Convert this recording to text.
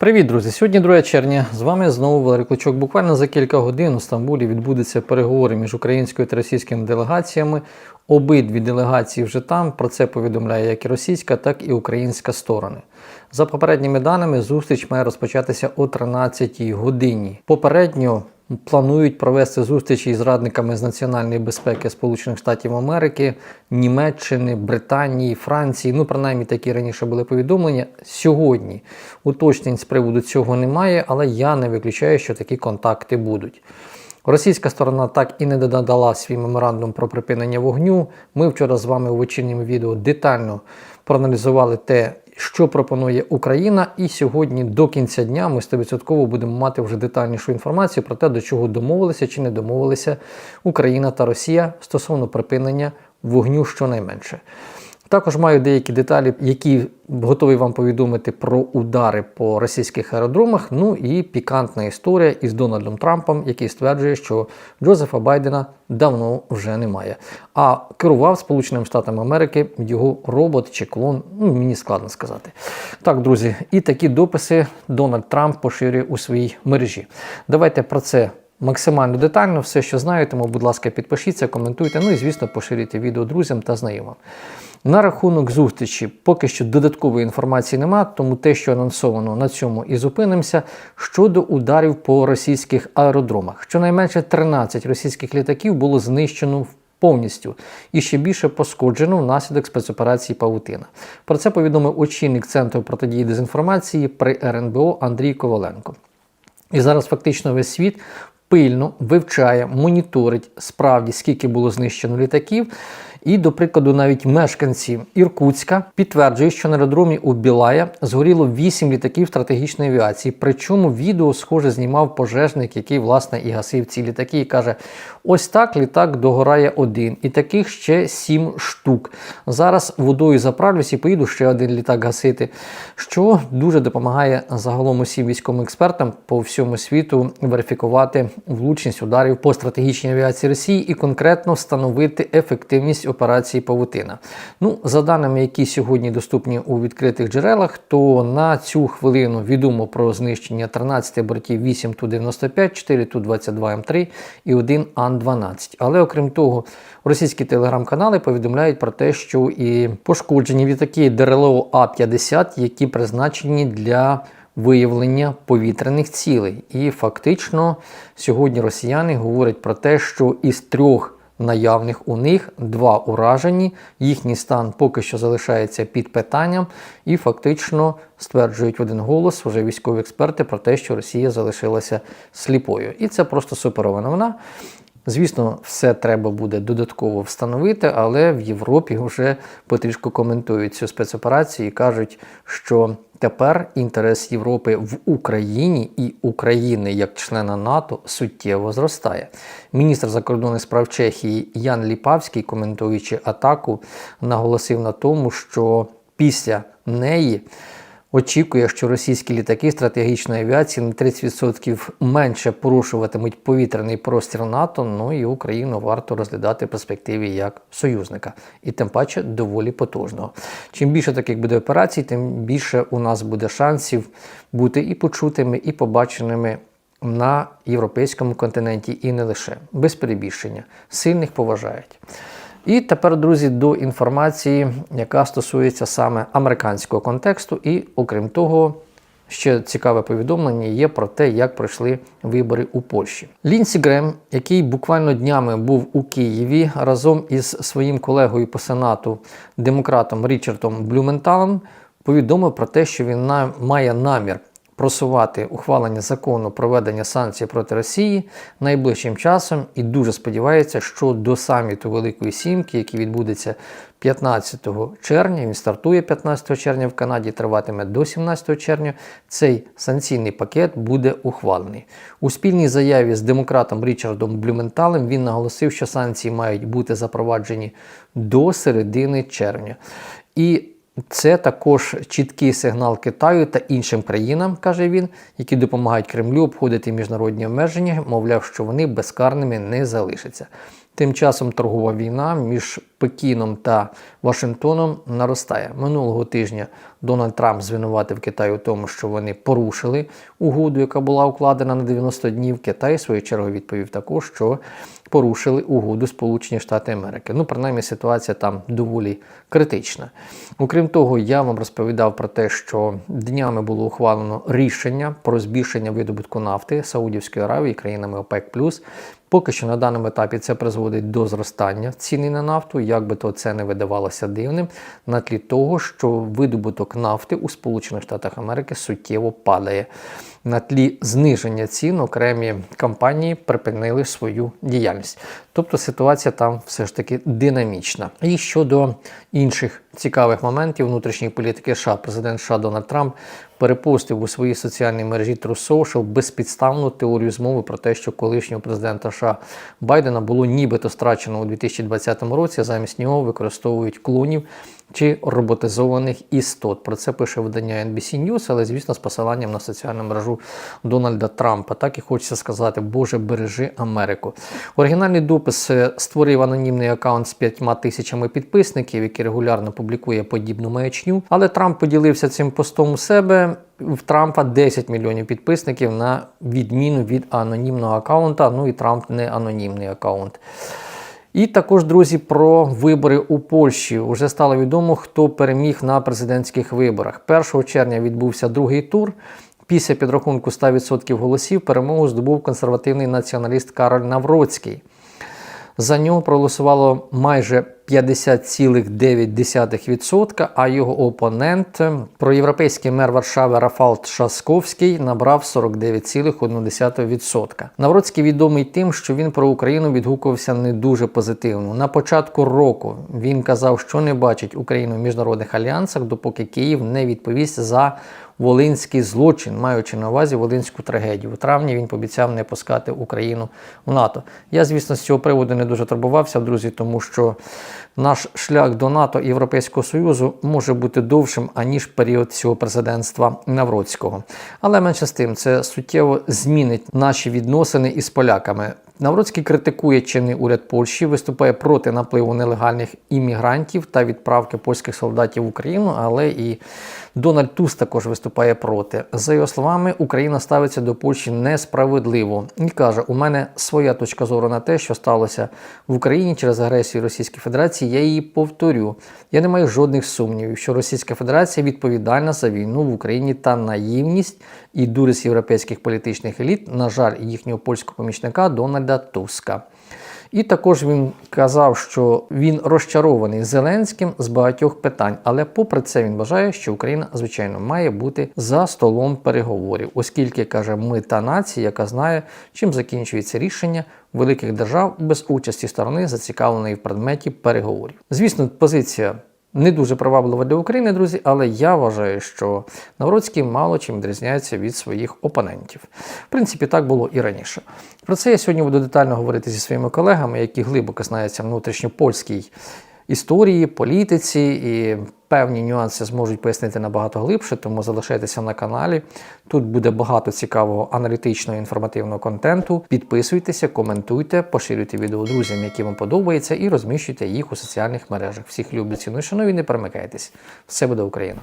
Привіт, друзі! Сьогодні 2 червня. З вами знову Валерій Кличок. Буквально за кілька годин у Стамбулі відбудуться переговори між українською та російськими делегаціями. Обидві делегації вже там. Про це повідомляє як і російська, так і українська сторони. За попередніми даними, зустріч має розпочатися о 13-й годині. Попередньо планують провести зустрічі із радниками з національної безпеки Сполучених Штатів Америки, Німеччини, Британії, Франції. Ну, принаймні такі раніше були повідомлення. Сьогодні уточнень з приводу цього немає, але я не виключаю, що такі контакти будуть. Російська сторона так і не додала свій меморандум про припинення вогню. Ми вчора з вами у вечірньому відео детально проаналізували те, що пропонує Україна, і сьогодні до кінця дня ми 100% будемо мати вже детальнішу інформацію про те, до чого домовилися чи не домовилися Україна та Росія стосовно припинення вогню щонайменше. Також маю деякі деталі, які готовий вам повідомити про удари по російських аеродромах. Ну і пікантна історія із Дональдом Трампом, який стверджує, що Джозефа Байдена давно вже немає. А керував Сполученими Штатами Америки його робот чи клон. Ну мені складно сказати. Так, друзі, і такі дописи Дональд Трамп поширює у своїй мережі. Давайте про це. Максимально детально все, що знаєте, тому, будь ласка, підпишіться, коментуйте, ну і, звісно, поширюйте відео друзям та знайомим. На рахунок зустрічі поки що додаткової інформації нема, тому те, що анонсовано на цьому і зупинимося щодо ударів по російських аеродромах. Щонайменше 13 російських літаків було знищено повністю і ще більше пошкоджено внаслідок спецоперації Павутина. Про це повідомив очільник центру протидії дезінформації при РНБО Андрій Коваленко. І зараз фактично весь світ пильно вивчає, моніторить справді, скільки було знищено літаків. І, до прикладу, навіть мешканці Іркутська підтверджують, що на аеродромі у Білая згоріло 8 літаків стратегічної авіації. Причому відео, схоже, знімав пожежник, який власне і гасив ці літаки, і каже: ось так літак догорає один, і таких ще 7 штук. Зараз водою заправлюсь і поїду ще один літак гасити, що дуже допомагає загалом усім військовим експертам по всьому світу верифікувати влучність ударів по стратегічній авіації Росії і конкретно встановити ефективність операції Павутина. Ну, за даними, які сьогодні доступні у відкритих джерелах, то на цю хвилину відомо про знищення 13 бортів 8 Ту-95, 4 Ту-22М3 і 1 Ан-12. Але окрім того, російські телеграм-канали повідомляють про те, що і пошкоджені літаки ДРЛО А-50, які призначені для Виявлення повітряних цілей. І фактично сьогодні росіяни говорять про те, що із трьох наявних у них два уражені, їхній стан поки що залишається під питанням, і фактично стверджують в один голос вже військові експерти про те, що Росія залишилася сліпою. І це просто суперова новина. Звісно, все треба буде додатково встановити, але в Європі вже потрішку коментують цю спецоперацію і кажуть, що тепер інтерес Європи в Україні і України як члена НАТО суттєво зростає. Міністр закордонних справ Чехії Ян Ліпавський, коментуючи атаку, наголосив на тому, що після неї. Очікує, що російські літаки стратегічної авіації на 30% менше порушуватимуть повітряний простір НАТО. Ну і Україну варто розглядати в перспективі як союзника, і тим паче доволі потужного. Чим більше таких буде операцій, тим більше у нас буде шансів бути і почутими, і побаченими. На європейському континенті і не лише без перебільшення сильних поважають. І тепер, друзі, до інформації, яка стосується саме американського контексту, і окрім того, ще цікаве повідомлення є про те, як пройшли вибори у Польщі. Лінсі Грем, який буквально днями був у Києві разом із своїм колегою по сенату, демократом Річардом Блюменталом, повідомив про те, що він має намір просувати ухвалення закону про введення санкцій проти Росії найближчим часом і дуже сподівається, що до саміту Великої Сімки, який відбудеться 15 червня, він стартує 15 червня в Канаді, триватиме до 17 червня. Цей санкційний пакет буде ухвалений. У спільній заяві з демократом Річардом Блюменталем він наголосив, що санкції мають бути запроваджені до середини червня. І це також чіткий сигнал Китаю та іншим країнам, каже він, які допомагають Кремлю обходити міжнародні обмеження, мовляв, що вони безкарними не залишаться. Тим часом торгова війна між Пекіном та Вашингтоном наростає. Минулого тижня Дональд Трамп звинуватив Китай у тому, що вони порушили угоду, яка була укладена на 90 днів. Китай, в свою чергу, відповів також, що порушили угоду Сполучені Штати Америки. Ну, принаймні, ситуація там доволі критична. Окрім того, я вам розповідав про те, що днями було ухвалено рішення про збільшення видобутку нафти Саудівської Аравії країнами ОПЕК. Поки що на даному етапі це призводить до зростання ціни на нафту, як би то це не видавалося дивним, на тлі того, що видобуток нафти у Сполучених Штатах Америки суттєво падає. На тлі зниження цін окремі компанії припинили свою діяльність. Тобто ситуація там все ж таки динамічна. І щодо інших цікавих моментів внутрішньої політики США, президент США Дональд Трамп перепостив у своїй соціальній мережі True Social безпідставну теорію змови про те, що колишнього президента США Байдена було нібито страчено у 2020 році. Замість нього використовують клонів чи роботизованих істот. Про це пише видання NBC News, але звісно з посиланням на соціальну мережу Дональда Трампа. Так і хочеться сказати, Боже, бережи Америку. Оригінальний допис е, створив анонімний аккаунт з п'ятьма тисячами підписників, який регулярно публікує подібну маячню. Але Трамп поділився цим постом у себе. В Трампа 10 мільйонів підписників на відміну від анонімного аккаунта. Ну і Трамп не анонімний аккаунт. І також, друзі, про вибори у Польщі. Уже стало відомо, хто переміг на президентських виборах. 1 червня відбувся другий тур. Після підрахунку 100% голосів перемогу здобув консервативний націоналіст Кароль Навроцький. За нього проголосувало майже 50,9%, а його опонент, проєвропейський мер Варшави Рафал Шасковський, набрав 49,1%. Навроцький відомий тим, що він про Україну відгукувався не дуже позитивно. На початку року він казав, що не бачить Україну в міжнародних альянсах, допоки Київ не відповість за Волинський злочин, маючи на увазі Волинську трагедію. У травні він пообіцяв не пускати Україну в НАТО. Я, звісно, з цього приводу не дуже турбувався, друзі, тому що наш шлях до НАТО і Європейського Союзу може бути довшим, аніж період цього президентства Навроцького. Але менше з тим, це суттєво змінить наші відносини із поляками. Навроцький критикує чинний уряд Польщі, виступає проти напливу нелегальних іммігрантів та відправки польських солдатів в Україну, але і Дональд Туз також виступає проти. За його словами, Україна ставиться до Польщі несправедливо і каже: у мене своя точка зору на те, що сталося в Україні через агресію Російської Федерації. Я її повторю. Я не маю жодних сумнівів, що Російська Федерація відповідальна за війну в Україні та наївність і дурість європейських політичних еліт, на жаль, їхнього польського помічника Дональда Туска. І також він казав, що він розчарований Зеленським з багатьох питань, але попри це він вважає, що Україна, звичайно, має бути за столом переговорів, оскільки каже, ми та нація, яка знає, чим закінчується рішення великих держав без участі сторони, зацікавленої в предметі переговорів. Звісно, позиція. Не дуже приваблива для України, друзі, але я вважаю, що Навроцький мало чим відрізняється від своїх опонентів. В принципі, так було і раніше. Про це я сьогодні буду детально говорити зі своїми колегами, які глибоко знаються внутрішньопольській історії, політиці і певні нюанси зможуть пояснити набагато глибше, тому залишайтеся на каналі. Тут буде багато цікавого аналітичного інформативного контенту. Підписуйтеся, коментуйте, поширюйте відео друзям, які вам подобається, і розміщуйте їх у соціальних мережах. Всіх люблю, ціную, шановні, не перемикайтесь. Все буде Україна!